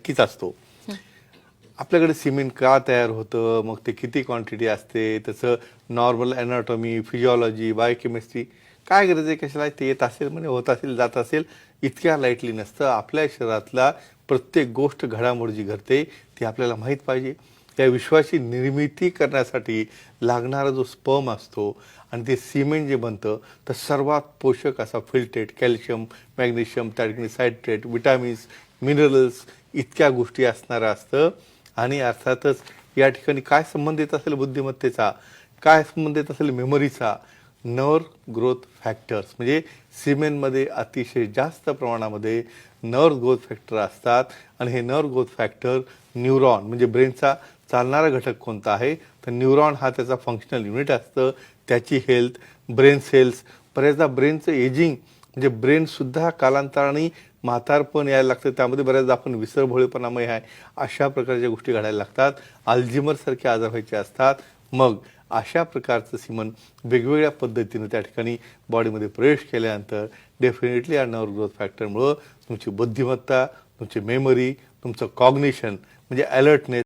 नक्कीच असतो. आपल्याकडे सिमेंट का तयार होतं? मग ते किती क्वांटिटी असते? त्याचं नॉर्मल अनाटॉमी फिजिओलॉजी बायोकेमिस्ट्री काय गरज आहे? कशाला ते येत असेल म्हणजे होत असेल जात असेल? इतक्या लाईटली नसतं. आपल्या शरीरातला प्रत्येक गोष्ट घडामोड जी घडते. ती आपल्याला माहीत पाहिजे. त्या विश्वाची निर्मिती करण्यासाठी लागणारा जो स्पर्म असतो आणि ते सिमेंट जे बनतं तर सर्वात पोषक असा फिल्टेट कॅल्शियम मॅग्नेशियम त्या ठिकाणी सायट्रेट विटॅमिन्स मिनरल्स इतक्या गोष्टी असणारं असतं. आणि अर्थातच या ठिकाणी काय संबंधित असेल बुद्धिमत्तेचा? काय संबंधित असेल मेमरीचा नर ग्रोथ फॅक्टर्स म्हणजे सिमेंटमध्ये अतिशय जास्त प्रमाणामध्ये नर्व ग्रोथ फॅक्टर असतात. आणि हे नर्व ग्रोथ फॅक्टर न्यूरॉन म्हणजे ब्रेनचा चालणारा घटक कोणता आहे? तर न्यूरॉन हा त्याचा फंक्शनल युनिट असतं. त्याची हेल्थ ब्रेन सेल्स बऱ्याचदा ब्रेनचं एजिंग म्हणजे ब्रेनसुद्धा कालांतराने म्हातारपण यायला लागतं. त्यामध्ये बऱ्याचदा आपण विसरभोळेपणामुळे आहे. अशा प्रकारच्या गोष्टी घडायला लागतात. अल्झिमरसारखे आजार व्हायचे असतात. मग अशा प्रकारचं सिमन वेगवेगळ्या पद्धतीनं त्या ठिकाणी बॉडीमध्ये प्रवेश केल्यानंतर डेफिनेटली या नर्व ग्रोथ फॅक्टरमुळं तुमची बुद्धिमत्ता तुमची मेमरी तुमचं कॉग्निशन म्हणजे अलर्टनेस